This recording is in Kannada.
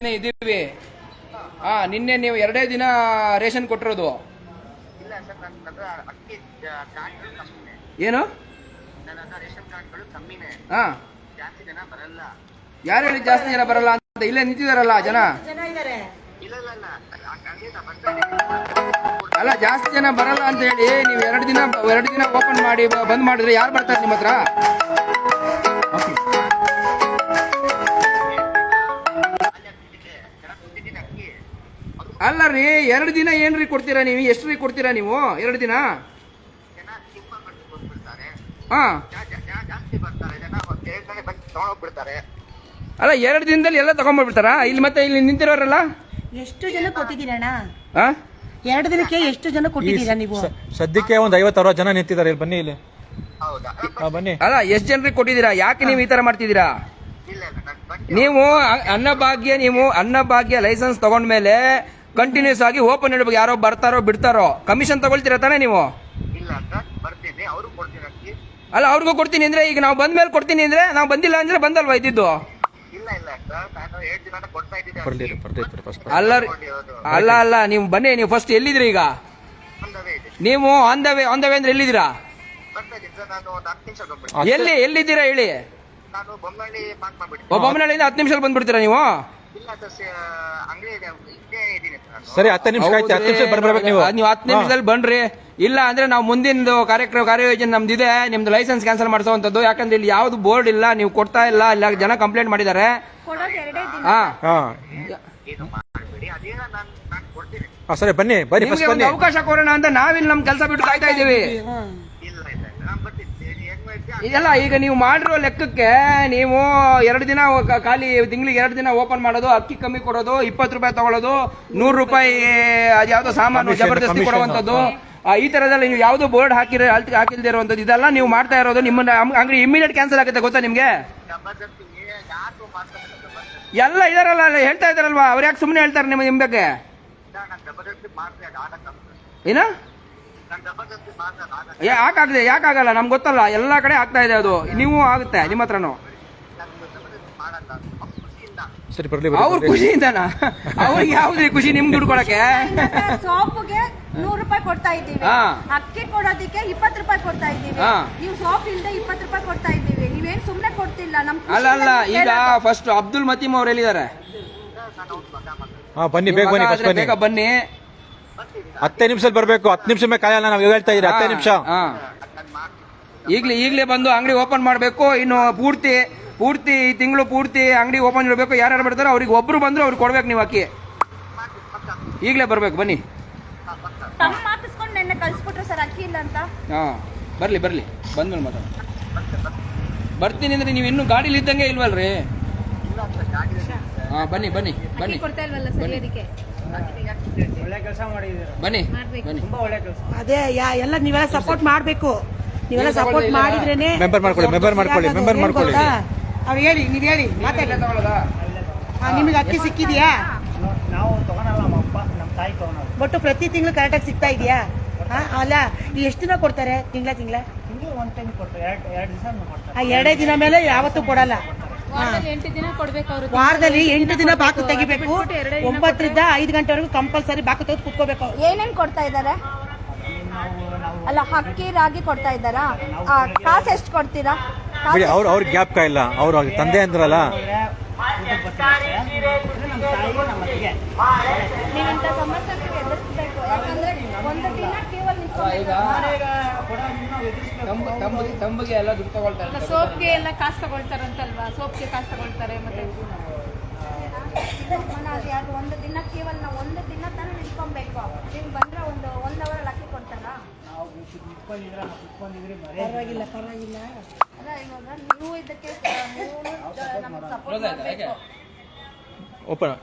ಇದ್ದೀವಿ. ಹಾ ನಿನ್ನೆ ನೀವು ಎರಡೇ ದಿನ ರೇಷನ್ ಕೊಟ್ಟಿರೋದು. ಏನು? ಹಾ ಯಾರು ಹೇಳಿ ಜಾಸ್ತಿ ಜನ ಬರಲ್ಲ ಅಂತ ಇಲ್ಲೇ ನಿಂತಿದಾರಲ್ಲ ಜನ? ಅಲ್ಲ ಜಾಸ್ತಿ ಜನ ಬರಲ್ಲ ಅಂತ ಹೇಳಿ ನೀವು ಎರಡು ದಿನ ಎರಡು ದಿನ ಓಪನ್ ಮಾಡಿ ಬಂದ್ ಮಾಡಿದ್ರೆ ಯಾರು ಬರ್ತಾರೆ ನಿಮ್ಮ ಹತ್ರ? ಎರಡು ದಿನ ಏನ್ರಿ ಕೊಡ್ತೀರಾ ನೀವು? ಎಷ್ಟು ರೀ ಕೊಡ್ತೀರಾ ನೀವು? ಎರಡು ದಿನ? ಹಾ. ಅಲ್ಲ ಎರಡು ದಿನದಲ್ಲಿ ಎಲ್ಲ ತಗೊಂಡ್ಬಿಡ್ತಾರಾ ಇಲ್ಲಿ ಮತ್ತೆ ಇಲ್ಲಿ ನಿಂತಿರೋರಲ್ಲ? ಎಷ್ಟು ಜನ ಕೊಟ್ಟಿದ್ದೀರಣ್ಣ ಹಾ ಎರಡು ದಿನಕ್ಕೆ ಎಷ್ಟು ಜನ ಕೊಟ್ಟಿದ್ದೀರಾ ನೀವು? ಸದ್ಯಕ್ಕೆ ಒಂದು ಐವತ್ತು ಅರವತ್ತು ಜನ ನಿಂತಿದ್ದಾರೆ. ಇಲ್ಲಿ ಬನ್ನಿ ಇಲ್ಲಿ. ಹೌದಾ? ಹಾ, ಬನ್ನಿ. ಅಲ್ಲ ಎಷ್ಟು ಜನರಿಗೆ ಕೊಟ್ಟಿದ್ದೀರಾ? ಯಾಕೆ ನೀವು ಈ ತರ ಮಾಡ್ತಿದ್ದೀರಾ? ನೀವು ಅ- ಅನ್ನಭಾಗ್ಯ ನೀವು ಅನ್ನಭಾಗ್ಯ ಲೈಸೆನ್ಸ್ ತಗೊಂಡ್ಮೇಲೆ ಕಂಟಿನ್ಯೂಸ್ ಆಗಿ ಓಪನ್ ಇಡಬೇಕು. ಯಾರೋ ಬರ್ತಾರೋ ಬಿಡ್ತಾರೋ. ಕಮಿಷನ್ ತಗೊಳ್ತೀರಾ ತಾನೇ ನೀವು? ಇಲ್ಲ ಸರ್ ಬರ್ತೀನಿ. ಅವರು ಕೊಡ್ತೀನಿ ಅಕ್ಕಿ. ಅಲ್ಲ ಅವ್ರಿಗೂ ಕೊಡ್ತೀನಿ ಅಂದ್ರೆ ಈಗ ನಾವು ಬಂದ ಮೇಲೆ ಕೊಡ್ತೀನಿ ಅಂದ್ರೆ ನಾವು ಬಂದಿಲ್ಲ ಅಂದ್ರೆ ಬಂದಲ್ವಾ ಇದ್ದಿದ್ದು? ಇಲ್ಲ ಇಲ್ಲ ಸರ್ ನಾನು ಎರಡು ದಿನ ಕೊಡ್ತಾ ಇದ್ದೀನಿ ಬರ್ಲಿ ಅಕ್ಕಿ. ಬರ್ಲಿ ಫಸ್ಟ್ ಅಲ್ಲ ರೀ ಅಲ್ಲ ಅಲ್ಲ ನೀವು ಬನ್ನಿ ನೀವು ಫಸ್ಟ್ ಎಲ್ಲಿದ್ರಿ ಈಗ? ಇದೆ. ನೀವು on the way on the way ಅಂದ್ರೆ ಎಲ್ಲಿದ್ದೀರಾ? ಬರ್ತಾ ಇದ್ದೀನಿ ಸರ್ ನಾನು ಒಂದು ಹತ್ತು ನಿಮಿಷ ಬಂದ್ಬಿಡ್ತೀನಿ. ಎಲ್ಲಿ ಎಲ್ಲಿದ್ದೀರಾ ಹೇಳಿ? ನಾನು ಪಾರ್ಕ್ ಮಾಡ್ಬಿಡ್ತೀನಿ. ಬೊಮ್ಮನಹಳ್ಳಿಯಿಂದ ಹತ್ತು ನಿಮಿಷದಲ್ಲಿ ಬಂದ್ಬಿಡ್ತೀರಾ ನೀವು? ಸರ್ ಹತ್ತು ನಿಮಿಷ ಆಯ್ತು ಹತ್ತು ನಿಮಿಷ ಬರ್ಬೇಕು ನೀವು. ನೀವು ಹತ್ತು ನಿಮಿಷದಲ್ಲಿ ಬನ್ರಿ. ಇಲ್ಲ ಅಂದ್ರೆ ನಾವು ಮುಂದಿನ ಕಾರ್ಯಕ್ರಮ ಕಾರ್ಯಯೋಜನೆ ನಮ್ದಿದೆ. ನಿಮ್ದು ಲೈಸೆನ್ಸ್ ಕ್ಯಾನ್ಸಲ್ ಮಾಡಿಸುವಂತದ್ದು ಯಾಕಂದ್ರೆ ಇಲ್ಲಿ ಯಾವ್ದು ಬೋರ್ಡ್ ಇಲ್ಲ ನೀವು ಕೊಡ್ತಾ ಇಲ್ಲ ಇಲ್ಲ ಜನ ಕಂಪ್ಲೇಂಟ್ ಮಾಡಿದ್ದಾರೆ. ಹಾ. ಹಾ. ಏನು ಮಾಡಬೇಡಿ ಅದೇನ ನಾನು ನಾನು ಕೊಡ್ತೀನಿ. ಹಾ, ಸರಿ ಬನ್ನಿ ಬನ್ನಿ ಅವಕಾಶ ಕೊಡೋಣ ಅಂತ ನಾವಿಲ್ಲಿ ನಮ್ ಕೆಲಸ ಬಿಟ್ಟು ಕಾಯ್ತಾ ಇದೀವಿ ಇಲ್ಲ ಇಲ್ಲ ನಾನು ಬರ್ತೀನಿ ಹೆಂಗ್ ಮಾಡ್ತೀಯ ಇದೆಲ್ಲ ಈಗ ನೀವು ಮಾಡಿರೋ ಲೆಕ್ಕಕ್ಕೆ ನೀವು ಎರಡು ದಿನ ಖಾಲಿ ತಿಂಗಳಿಗೆ ಎರಡು ದಿನ ಓಪನ್ ಮಾಡೋದು ಅಕ್ಕಿ ಕಮ್ಮಿ ಕೊಡೋದು ಇಪ್ಪತ್ತು ರೂಪಾಯಿ ತಗೊಳ್ಳೋದು ನೂರು ರೂಪಾಯಿ ಅದ್ಯಾವುದೋ ಸಾಮಾನು ಜಬರ್ದಸ್ತಿ. ಕೊಡುವಂಥದ್ದು. ಆ, ಈ ತರದಲ್ಲ ನೀವು ಯಾವುದೋ ಬೋರ್ಡ್ ಹಾಕಿರ ಹಾಕಿಲ್ದೇ ಇರುವಂತದ್ದು ಇದೆಲ್ಲ ನೀವು ಮಾಡ್ತಾ ಇರೋದು ನಿಮ್ಮನ್ನ ಅಂಗಡಿ ಇಮಿಡಿಯೇಟ್ ಕ್ಯಾನ್ಸಲ್ ಆಗುತ್ತೆ ಗೊತ್ತಾ ನಿಮ್ಗೆ? ಎಲ್ಲ ಇದಾರಲ್ಲ ಹೇಳ್ತಾ ಇದಾರಲ್ವಾ? ಅವ್ರು ಯಾಕೆ ಸುಮ್ಮನೆ ಹೇಳ್ತಾರೆ ನಿಮ್ಮ ನಿಮ್ ಬಗ್ಗೆ? ಏನ? ಯಾಕಾಗದೆ ಯಾಕಾಗಲ್ಲ? ನಮ್ಗೆ ಗೊತ್ತಲ್ಲ ಎಲ್ಲ ಕಡೆ ಆಗ್ತಾ ಇದೆ ಅದು. ನೀವು ಆಗುತ್ತೆ ನಿಮ್ಮ ಹತ್ರನು. ಸರಿ ಬರ್ಲಿ ಅವ್ರ. ಖುಷಿಯಿಂದನಾ? ಅವ್ರಿಗೆ ಯಾವ್ದೇ ಖುಷಿ ನಿಮ್ಗೆ ದುಡ್ಡು ಕೊಡಕ್ಕೆ ಸೋಪ್ಗೆ ನೂರು ರೂಪಾಯಿ ಕೊಡ್ತಾ ಇದ್ದೀವಿ. ಅಕ್ಕಿ ಕೊಡೋದಕ್ಕೆ ಇಪ್ಪತ್ತು ರೂಪಾಯಿ ಕೊಡ್ತಾ ಇದ್ದೀವಿ. ನೀವು ಸೋಪ್ ಇಲ್ಲದೆ ಇಪ್ಪತ್ತು ರೂಪಾಯಿ ಕೊಡ್ತಾ ಇದ್ದೀವಿ. ನೀವೇನ್ ಸುಮ್ಮನೆ ಕೊಡ್ತಿಲ್ಲ ನಮ್ ಅಲ್ಲ ಅಲ್ಲ ಈಗ ಫಸ್ಟ್ ಅಬ್ದುಲ್ ಮತೀಮ್ ಅವ್ರು ಎಲ್ಲಿದ್ದಾರೆ? ಹಾ ಬನ್ನಿ ಬೇಗ ಬನ್ನಿ ಫಸ್ಟ್ ಬನ್ನಿ. ಬೇಗ ಬನ್ನಿ. ಹತ್ತೇ ನಿಮಿಷದಲ್ಲಿ ಬರ್ಬೇಕು. ಹತ್ತು ನಿಮಿಷ ಮೇಲೆ ಕಾಯಲ್ಲ ನಾವು ಹೇಳ್ತಾ ಇದ್ದೀರಿ. ಹತ್ತೇ ನಿಮಿಷ. ಹಾ. ಈಗಲೇ ಈಗ್ಲೇ ಈಗ್ಲೇ ಬಂದು ಅಂಗಡಿ ಓಪನ್ ಮಾಡಬೇಕು. ಇನ್ನು ಪೂರ್ತಿ ಪೂರ್ತಿ ಈ ತಿಂಗಳು ಪೂರ್ತಿ ಅಂಗಡಿ ಓಪನ್ ಇರಬೇಕು ಯಾರ್ಯಾರು ಬರ್ತಾರೋ ಅವ್ರಿಗೆ ಒಬ್ರು ಬಂದ್ರು ಅವ್ರಿಗೆ ಕೊಡ್ಬೇಕು ನೀವು ಅಕ್ಕಿ. ಈಗಲೇ ಬರ್ಬೇಕು ಬನ್ನಿ. ತಮ್ಮ ಮಾತಿಸ್ಕೊಂಡು ನೆನ್ನೆ ಕಳ್ಸ್ಬಿಟ್ರು ಸರ್ ಅಕ್ಕಿ ಇಲ್ಲ ಅಂತ. ಹಾ ಬರ್ಲಿ ಬರ್ಲಿ. ಬಂದ್ಮೇಲೆ ಮಾತಾಡ. ಬರ್ತೀನಿ ಅಂದ್ರೆ ನೀವು ಇನ್ನೂ ಗಾಡಿಲಿ ಇದ್ದಂಗೆ ಇಲ್ವಲ್ರಿ? ಹಾ ಬನ್ನಿ ಬನ್ನಿ ಬನ್ನಿ. ಕೊಡ್ತಾ ಇಲ್ವಲ್ಲ ಸರ್ ಅದಕ್ಕೆ? ಬನ್ನಿ ಬನ್ನಿ. ಅದೇ ಯಾ- ಎಲ್ಲ ನೀವೆಲ್ಲ ಸಪೋರ್ಟ್ ಮಾಡ್ಬೇಕು. ನೀವೆಲ್ಲ ಸಪೋರ್ಟ್ ಮಾಡಿದ್ರೇನೆ ಮೆಂಬರ್ ಮಾಡ್ಕೊಳ್ಳಿ ಮೆಂಬರ್ ಮಾಡ್ಕೊಳ್ಳಿ ಮೆಂಬರ್ ಮಾಡ್ಕೊಳ್ಳಿ. ಅವ್ರು ಹೇಳಿ ನೀವ್ ಹೇಳಿ ಮಾತಾಡಿ? ನಿಮಗೆ ಅಕ್ಕಿ ಸಿಕ್ಕಿದ್ಯಾ? ನಾವು ತಗೊಳಲ್ಲ ನಮ್ಮ ಅಪ್ಪ ನಮ್ಮ ತಾಯಿ ತಗೊಳಲ್ಲ. ಬಟ್ ಪ್ರತಿ ತಿಂಗಳು ಕರೆಕ್ಟಾಗಿ ಸಿಗ್ತಾ ಇದೆಯಾ? ಹಾ ಅಲ್ಲ ಈ ಎಷ್ಟು ದಿನ ಕೊಡ್ತಾರೆ? ತಿಂಗಳ ತಿಂಗಳ? ಒಂದು ಟೈಮ್ ಎರಡು ಎರಡು ಕೊಡ್ತಾರೆ ಆ ಎರಡೇ ದಿನ ಮೇಲೆ ಯಾವತ್ತೂ ಕೊಡಲ್ಲ. ಹಾ. ಎಂಟು ದಿನ ಕೊಡ್ಬೇಕು ಅವ್ರು. ವಾರದಲ್ಲಿ ಎಂಟು ದಿನ ಬಾಕು ತೆಗಿಬೇಕು. ಒಂಬತ್ತರಿಂದ ಐದು ಗಂಟೆವರೆಗೂ ಕಂಪಲ್ಸರಿ ಬಾಕು ತೆಗೆದು ಕುತ್ಕೋಬೇಕು ಏನೇನು ಕೊಡ್ತಾ ಇದ್ದಾರೆ ಅಲ್ಲ ಅಕ್ಕಿ ರಾಗಿ ಕೊಡ್ತಾ ಇದ್ದಾರಾ? ಕಾಸು ಎಷ್ಟು ಕೊಡ್ತೀರಾ? ಅವ್ರ ಬಿಡಿ ಅವ್ರು ಅವ್ರಿಗೆ ಗ್ಯಾಪ್ ಇಲ್ಲ. ಅವ್ರು ಅವ್ರ ತಂದೆ ಅಂದ್ರಲ್ಲ. ನೀವಿಂತ ಸಮಸ್ಯೆಗೆ ಎದುರಿಸಬೇಕು. ಯಾಕಂದ್ರೆ ಈಗ ತಂಬ ತಂಬ- ತಂಬಿಗೆ ಎಲ್ಲ ದುಡ್ಡು ತಗೊಳ್ತಾರೆ. ಸೋಪ್ಗೆ ಎಲ್ಲ ಕಾಸು ತಗೊಳ್ತಾರಂತಲ್ವಾ? ಸೋಪ್ಗೆ ಕಾಸು ತಗೊಳ್ತಾರೆ ಮತ್ತೆ? ಅದು ಒಂದು ದಿನ ಕೇವಲ ನಾವು ಒಂದು ದಿನ ತಾನೇ ನಿಂತ್ಕೊಬೇಕು ನೀವು ಬಂದ್ರೆ ಒಂದು ಒನ್ ಅವರ್ ಅಕ್ಕಿ ಕೊಡ್ತಾರಾ ಪರವಾಗಿಲ್ಲ ಪರವಾಗಿಲ್ಲ. ಅಲ್ಲ ಇವಾಗ ನೀವು ಇದಕ್ಕೆ ನೀವು ನಮಗೆ ಸಪೋರ್ಟ್ ಗೊತ್ತಾಯ್ತಾ? ಮಾಡಬೇಕು. ಓಪನ್.